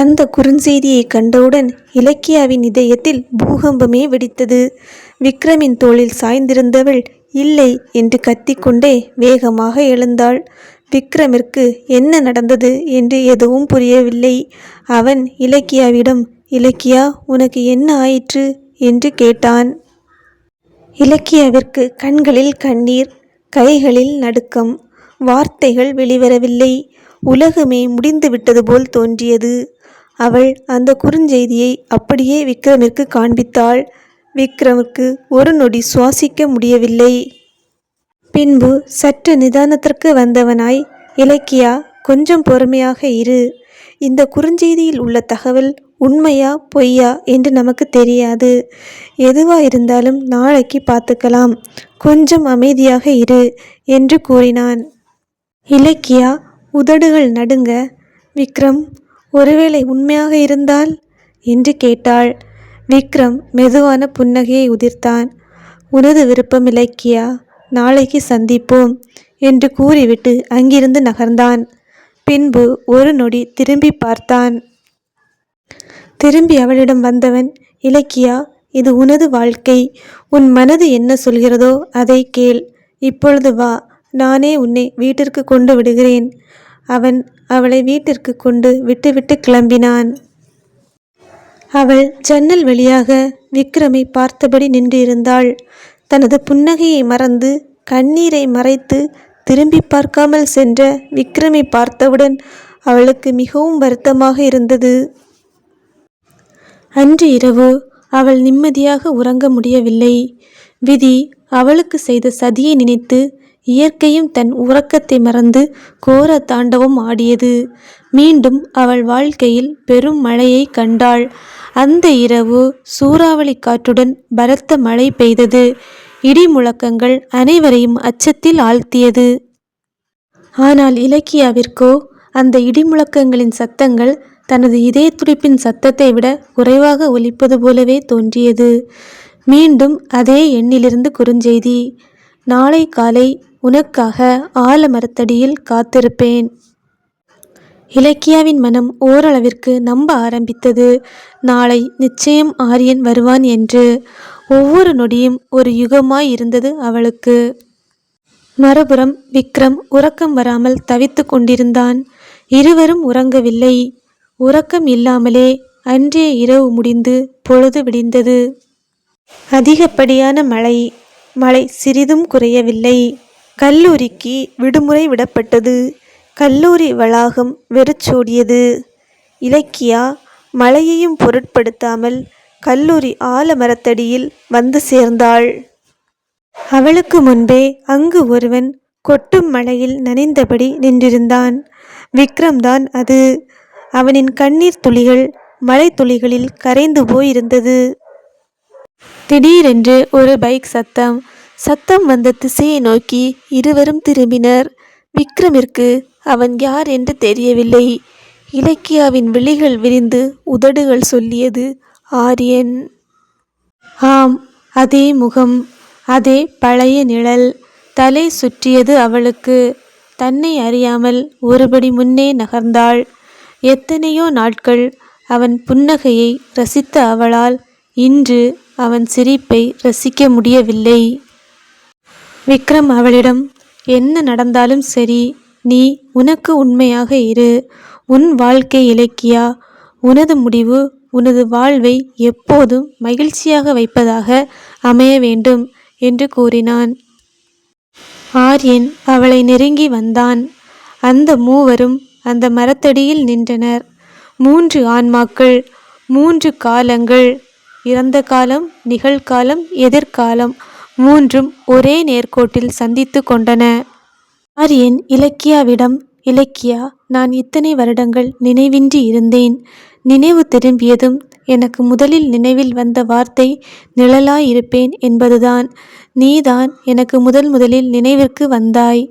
அந்த குறுஞ்செய்தியை கண்டவுடன் இலக்கியாவின் இதயத்தில் பூகம்பமே வெடித்தது. விக்ரமின் தோளில் சாய்ந்திருந்தவள் இல்லை என்று கத்திக்கொண்டே வேகமாக எழுந்தாள். விக்ரமிற்கு என்ன நடந்தது என்று எதுவும் புரியவில்லை. அவன் இலக்கியாவிடம் இலக்கியா உனக்கு என்ன ஆயிற்று? என்று கேட்டான். இலக்கியாவிற்கு கண்களில் கண்ணீர் கைகளில் நடுக்கம் வார்த்தைகள் வெளிவரவில்லை. உலகமே முடிந்துவிட்டது போல் தோன்றியது. அவள் அந்த குறுஞ்செய்தியை அப்படியே விக்ரமிற்கு காண்பித்தாள். விக்ரமுக்கு ஒரு நொடி சுவாசிக்க முடியவில்லை. பின்பு சற்று நிதானத்திற்கு வந்தவனாய் இலக்கியா கொஞ்சம் பொறுமையாக இரு. இந்த குறுஞ்செய்தியில் உள்ள தகவல் உண்மையா பொய்யா என்று நமக்கு தெரியாது. எதுவாக இருந்தாலும் நாளைக்கு பார்த்துக்கலாம். கொஞ்சம் அமைதியாக இரு என்று கூறினான். இலக்கியா உதடுகள் நடுங்க. விக்ரம் ஒருவேளை உண்மையாக இருந்தால்? என்று கேட்டாள். விக்ரம் மெதுவான புன்னகையை உதிர்த்தான். உனது விருப்பம் இலக்கியா? நாளைக்கு சந்திப்போம் என்று கூறிவிட்டு அங்கிருந்து நகர்ந்தான். பின்பு ஒரு நொடி திரும்பி பார்த்தான். திரும்பி அவளிடம் வந்தவன் இலக்கியா இது உனது வாழ்க்கை. உன் மனது என்ன சொல்கிறதோ அதை கேள். இப்பொழுது வா. நானே உன்னை வீட்டிற்கு கொண்டு விடுகிறேன். அவன் அவளை வீட்டிற்கு கொண்டு விட்டுவிட்டு கிளம்பினான். அவள் ஜன்னல் வழியாக விக்ரமை பார்த்தபடி நின்றிருந்தாள். தனது புன்னகையை மறந்து கண்ணீரை மறைத்து திரும்பி பார்க்காமல் சென்ற விக்ரமை பார்த்தவுடன் அவளுக்கு மிகவும் வருத்தமாக இருந்தது. அன்று இரவு அவள் நிம்மதியாக உறங்க முடியவில்லை. விதி அவளுக்கு செய்த சதியை நினைத்து இயற்கையும் தன் உறக்கத்தை மறந்து கோர தாண்டவம் ஆடியது. மீண்டும் அவள் வாழ்க்கையில் பெரும் மழையை கண்டாள். அந்த இரவு சூறாவளி காற்றுடன் பலத்த மழை பெய்தது. இடி முழக்கங்கள் அனைவரையும் அச்சத்தில் ஆழ்த்தியது. ஆனால் இலக்கியாவிற்கோ அந்த இடிமுழக்கங்களின் சத்தங்கள் தனது இதய துடிப்பின் சத்தத்தை விட குறைவாக ஒலிப்பது போலவே தோன்றியது. மீண்டும் அதே எண்ணிலிருந்து குறுஞ்செய்தி நாளை காலை உனக்காக ஆலமரத்தடியில் காத்திருப்பேன். இலக்கியாவின் மனம் ஓரளவிற்கு நம்ப ஆரம்பித்தது. நாளை நிச்சயம் ஆரியன் வருவான் என்று. ஒவ்வொரு நொடியும் ஒரு யுகமாய் இருந்தது அவளுக்கு. மறுபுறம் விக்ரம் உறக்கம் வராமல் தவித்து கொண்டிருந்தான். இருவரும் உறங்கவில்லை. உறக்கம் இல்லாமலே அன்றைய இரவு முடிந்து பொழுது விடிந்தது. அதிகப்படியான மழை மழை சிறிதும் குறையவில்லை. கல்லூரிக்கு விடுமுறை விடப்பட்டது. கல்லூரி வளாகம் வெறிச்சோடியது. இலக்கியா மழையையும் பொருட்படுத்தாமல் கல்லூரி ஆலமரத்தடியில் வந்து சேர்ந்தாள். அவளுக்கு முன்பே அங்கு ஒருவன் கொட்டும் மழையில் நனைந்தபடி நின்றிருந்தான். விக்ரம்தான் அது. அவனின் கண்ணீர் துளிகள் மழை துளிகளில் கரைந்து போயிருந்தது. திடீரென்று ஒரு பைக் சத்தம். சத்தம் வந்த திசையை நோக்கி இருவரும் திரும்பினர். விக்ரமிற்கு அவன் யார் என்று தெரியவில்லை. இலக்கியாவின் விழிகள் விரிந்து உதடுகள் சொல்லியது ஆரியன். ஆம் அதே முகம் அதே பழைய நிழல் தலை சுற்றியது அவளுக்கு. தன்னை அறியாமல் ஒருபடி முன்னே நகர்ந்தாள். எத்தனையோ நாட்கள் அவன் புன்னகையை ரசித்த அவளால் இன்று அவன் சிரிப்பை ரசிக்க முடியவில்லை. விக்ரம் அவளிடம் என்ன நடந்தாலும் சரி நீ உனக்கு உண்மையாக இரு. உன் வாழ்க்கை இலக்கியா? உனது முடிவு உனது வாழ்வை எப்போதும் மகிழ்ச்சியாக வைப்பதாக அமைய வேண்டும் என்று கூறினான். ஆரியன் அவளை நெருங்கி வந்தான். அந்த மூவரும் அந்த மரத்தடியில் நின்றனர். மூன்று ஆன்மாக்கள் மூன்று காலங்கள் இறந்த காலம் நிகழ்காலம் எதிர்காலம் மூன்றும் ஒரே நேர்கோட்டில் சந்தித்து கொண்டன. ஆரியன் இலக்கியாவிடம் இலக்கியா நான் இத்தனை வருடங்கள் நினைவின்றி இருந்தேன். நினைவு திரும்பியதும் எனக்கு முதலில் நினைவில் வந்த வார்த்தை நிழலாயிருப்பேன் என்பதுதான். நீதான் எனக்கு முதல் முதலில் நினைவிற்கு வந்தாய்.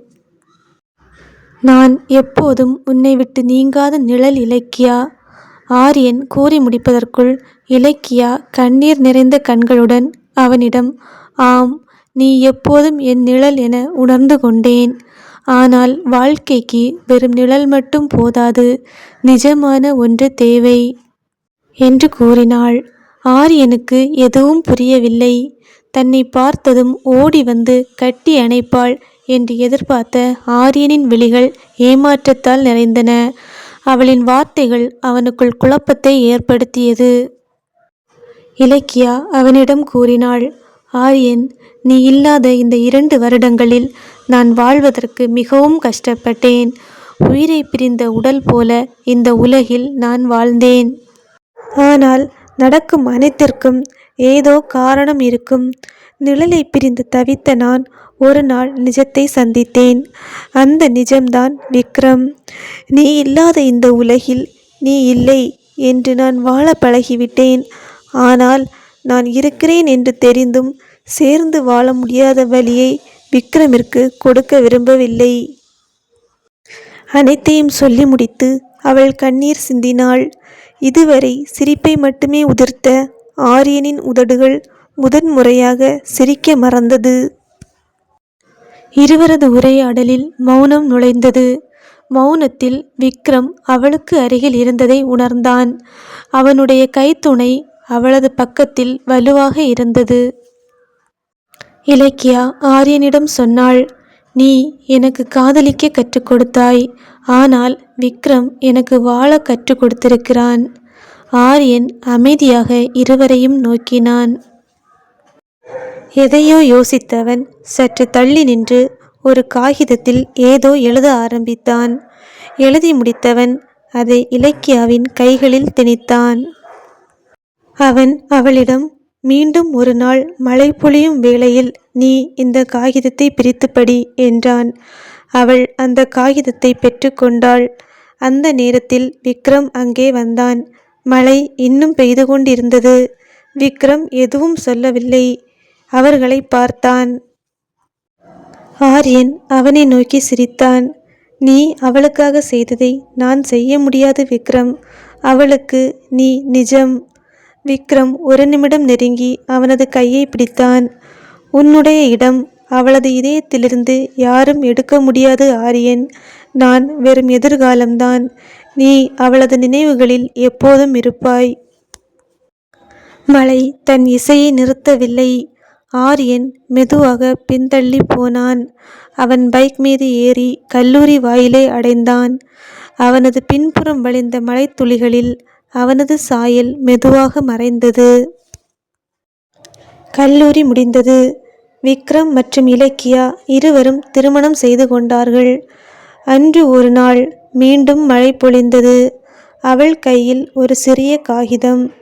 நான் எப்போதும் உன்னை விட்டு நீங்காத நிழல் இலக்கியா? ஆரியன் கூறி முடிப்பதற்குள் இலக்கியா கண்ணீர் நிறைந்த கண்களுடன் அவனிடம் ஆம் நீ எப்போதும் என் நிழல் என உணர்ந்து கொண்டேன். ஆனால் வாழ்க்கைக்கு வெறும் நிழல் மட்டும் போதாது நிஜமான ஒன்று தேவை என்று கூறினாள். ஆரியனுக்கு எதுவும் புரியவில்லை. தன்னை பார்த்ததும் ஓடி வந்து கட்டி அணைப்பாள் என்று எதிர்பார்த்த ஆரியனின் விழிகள் ஏமாற்றத்தால் நிறைந்தன. அவளின் வார்த்தைகள் அவனுக்குள் குழப்பத்தை ஏற்படுத்தியது. இலக்கியா அவனிடம் கூறினாள் ஆரியன் நீ இல்லாத இந்த இரண்டு வருடங்களில் நான் வாழ்வதற்கு மிகவும் கஷ்டப்பட்டேன். உயிரை பிரிந்த உடல் போல இந்த உலகில் நான் வாழ்ந்தேன். ஆனால் நடக்கும் அனைத்திற்கும் ஏதோ காரணம் இருக்கும். நிழலை பிரிந்து தவித்த நான் ஒரு நாள் நிஜத்தை சந்தித்தேன். அந்த நிஜம்தான் விக்ரம். நீ இல்லாத இந்த உலகில் நீ இல்லை என்று நான் வாழ பழகிவிட்டேன். ஆனால் நான் இருக்கிறேன் என்று தெரிந்தும் சேர்ந்து வாழ முடியாத வழியை விக்ரமிற்கு கொடுக்க விரும்பவில்லை. அனைத்தையும் சொல்லி முடித்து அவள் கண்ணீர் சிந்தினாள். இதுவரை சிரிப்பை மட்டுமே உதிர்த்த ஆரியனின் உதடுகள் முதன்முறையாக சிரிக்க மறந்தது. இருவரது உரையாடலில் மௌனம் நுழைந்தது. மௌனத்தில் விக்ரம் அவளுக்கு அருகில் இருந்ததை உணர்ந்தான். அவனுடைய கைத்துணை அவளது பக்கத்தில் வலுவாக இருந்தது. இலக்கியா ஆரியனிடம் சொன்னாள் நீ எனக்கு காதலிக்க கற்றுக் கொடுத்தாய். ஆனால் விக்ரம் எனக்கு வாழ கற்றுக் கொடுத்திருக்கிறான். ஆரியன் அமைதியாக இருவரையும் நோக்கினான். எதையோ யோசித்தவன் சற்று தள்ளி நின்று ஒரு காகிதத்தில் ஏதோ எழுத ஆரம்பித்தான். எழுதி முடித்தவன் அதை இலக்கியாவின் கைகளில் திணித்தான். அவன் அவளிடம் மீண்டும் ஒரு நாள் மழை பொழியும் வேளையில் நீ இந்த காகிதத்தை பிரித்துப்படி என்றான். அவள் அந்த காகிதத்தை பெற்றுக்கொண்டாள் அந்த நேரத்தில் விக்ரம் அங்கே வந்தான். மழை இன்னும் பெய்து கொண்டிருந்தது. விக்ரம் எதுவும் சொல்லவில்லை. அவர்களை பார்த்தான். ஆரியன் அவனை நோக்கி சிரித்தான். நீ அவளுக்காக செய்ததை நான் செய்ய முடியாது விக்ரம். அவளுக்கு நீ நிஜம். விக்ரம் ஒரு நிமிடம் நெருங்கி அவனது கையை பிடித்தான். உன்னுடைய இடம் அவளது இதயத்திலிருந்து யாரும் எடுக்க முடியாது ஆரியன். நான் வெறும் எதிர்காலம்தான். நீ அவளது நினைவுகளில் எப்போதும் இருப்பாய். மலை தன் இசையை நிறுத்தவில்லை. ஆரியன் மெதுவாக பின்தள்ளி போனான். அவன் பைக் மீது ஏறி கல்லூரி வாயிலை அடைந்தான். அவனது பின்புறம் வழிந்த மலைத்துளிகளில் அவனது சாயல் மெதுவாக மறைந்தது. கல்லூரி முடிந்தது. விக்ரம் மற்றும் இலக்கியா இருவரும் திருமணம் செய்து கொண்டார்கள். அன்று ஒரு நாள் மீண்டும் மழை பொழிந்தது. அவள் கையில் ஒரு சிறிய காகிதம்.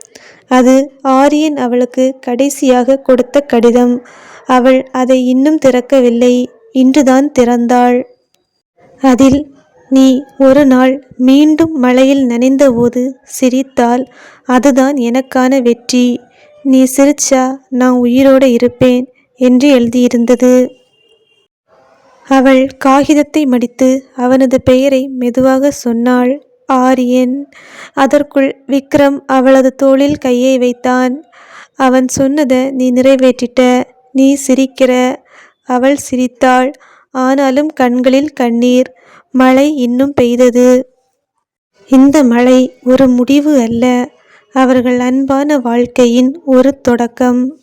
அது ஆரியன் அவளுக்கு கடைசியாக கொடுத்த கடிதம். அவள் அதை இன்னும் திறக்கவில்லை. இன்றுதான் திறந்தாள். அதில் நீ ஒரு நாள் மீண்டும் மழையில் நனைந்தபோது சிரித்தால் அதுதான் எனக்கான வெற்றி. நீ சிரிச்சா நான் உயிரோடு இருப்பேன் என்று எழுதியிருந்தது. அவள் காகிதத்தை மடித்து அவனது பெயரை மெதுவாக சொன்னாள். ஆரியன். அதற்குள் விக்ரம் அவளது தோளில் கையை வைத்தான். அவன் சொன்னதை நீ நிறைவேற்றிட்ட. நீ சிரிக்கிற. அவள் சிரித்தாள். ஆனாலும் கண்களில் கண்ணீர். மழை இன்னும் பெய்தது. இந்த மழை ஒரு முடிவு அல்ல. அவர்கள் அன்பான வாழ்க்கையின் ஒரு தொடக்கம்.